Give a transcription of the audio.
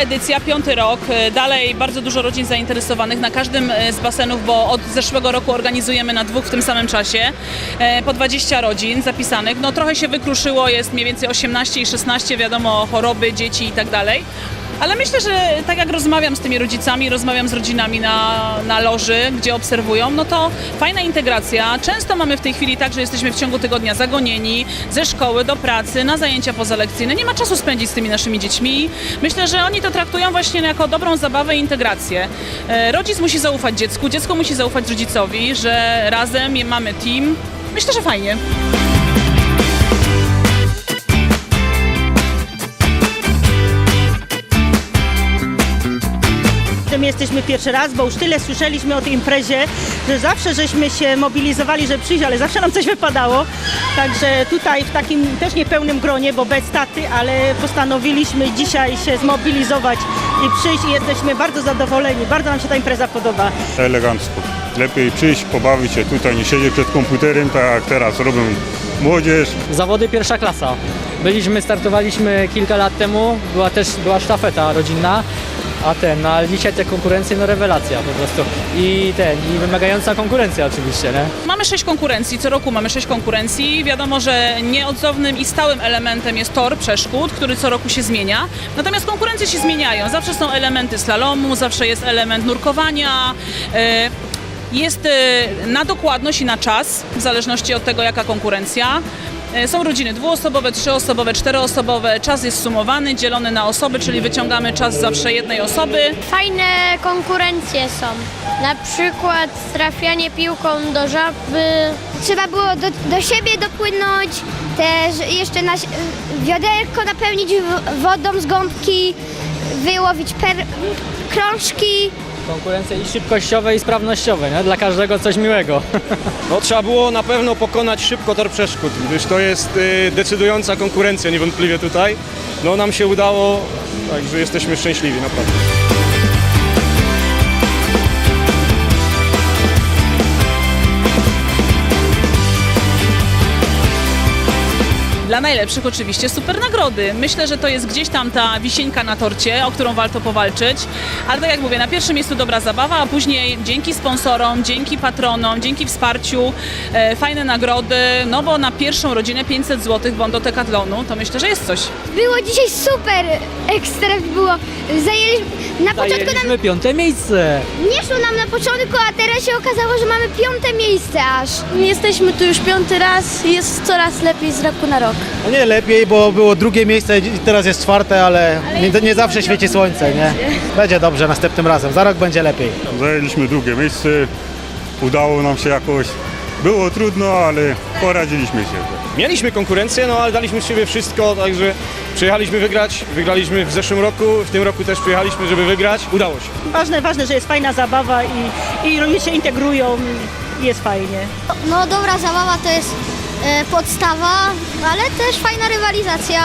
Edycja, piąty rok, e, dalej bardzo dużo rodzin zainteresowanych na każdym e, z basenów, bo od zeszłego roku organizujemy na dwóch w tym samym czasie, e, po 20 rodzin zapisanych. No trochę się wykruszyło, jest mniej więcej 18 i 16, wiadomo, choroby, dzieci i tak dalej. Ale myślę, że tak jak rozmawiam z tymi rodzicami, rozmawiam z rodzinami na, na loży, gdzie obserwują, no to fajna integracja. Często mamy w tej chwili tak, że jesteśmy w ciągu tygodnia zagonieni ze szkoły do pracy, na zajęcia pozalekcyjne. Nie ma czasu spędzić z tymi naszymi dziećmi. Myślę, że oni to traktują właśnie jako dobrą zabawę i integrację. E, Rodzic musi zaufać dziecku, dziecko musi zaufać rodzicowi, że razem mamy team. Myślę, że fajnie. My jesteśmy pierwszy raz, bo już tyle słyszeliśmy o tej imprezie, że zawsze żeśmy się mobilizowali, że przyjść, ale zawsze nam coś wypadało. Także tutaj w takim też niepełnym gronie, bo bez taty, ale postanowiliśmy dzisiaj się zmobilizować i przyjść i jesteśmy bardzo zadowoleni. Bardzo nam się ta impreza podoba. elegancko. Lepiej przyjść, pobawić się tutaj, nie siedzieć przed komputerem, tak jak teraz robią młodzież. Zawody pierwsza klasa. Byliśmy, startowaliśmy kilka lat temu, była też była sztafeta rodzinna, a ten, no ale dzisiaj te konkurencje, no rewelacja po prostu. I ten, i wymagająca konkurencja oczywiście, nie? Mamy sześć konkurencji, co roku mamy sześć konkurencji. Wiadomo, że nieodzownym i stałym elementem jest tor przeszkód, który co roku się zmienia. Natomiast konkurencje się zmieniają. Zawsze są elementy slalomu, zawsze jest element nurkowania. e, Jest e, na dokładność i na czas, w zależności od tego, jaka konkurencja. E, Są rodziny dwuosobowe, trzyosobowe, czteroosobowe. Czas jest sumowany, dzielony na osoby, czyli wyciągamy czas zawsze jednej osoby. Fajne konkurencje są. Na przykład trafianie piłką do żaby. Trzeba było do, do siebie dopłynąć, też jeszcze na, wiaderko napełnić wodą z gąbki, wyłowić per, krążki. Konkurencje i szybkościowe i sprawnościowe, nie? Dla każdego coś miłego. No, trzeba było na pewno pokonać szybko tor przeszkód, gdyż to jest y, decydująca konkurencja niewątpliwie tutaj. No nam się udało, także jesteśmy szczęśliwi naprawdę. Dla najlepszych oczywiście super nagrody. Myślę, że to jest gdzieś tam ta wisienka na torcie, o którą warto powalczyć. Ale tak jak mówię, na pierwszym miejscu dobra zabawa, a później dzięki sponsorom, dzięki patronom, dzięki wsparciu, e, fajne nagrody, no bo na pierwszą rodzinę 500 zł bon do Decathlonu, to myślę, że jest coś. Było dzisiaj super, ekstra było. Zajęliśmy, na początku nam Zajęliśmy piąte miejsce. nie szło nam na początku, a teraz się okazało, że mamy piąte miejsce aż. Jesteśmy tu już piąty raz i jest coraz lepiej z roku na rok. No nie lepiej, bo było drugie miejsce i teraz jest czwarte, ale nie, nie zawsze świeci słońce, nie? Będzie dobrze następnym razem, za rok będzie lepiej. Zajęliśmy drugie miejsce, udało nam się jakoś. Było trudno, ale poradziliśmy się. Mieliśmy konkurencję, no ale daliśmy z siebie wszystko, także przyjechaliśmy wygrać. Wygraliśmy w zeszłym roku, w tym roku też przyjechaliśmy, żeby wygrać. Udało się. Ważne, ważne, że jest fajna zabawa i, i ludzie się integrują i jest fajnie. No dobra zabawa to jest podstawa, ale też fajna rywalizacja.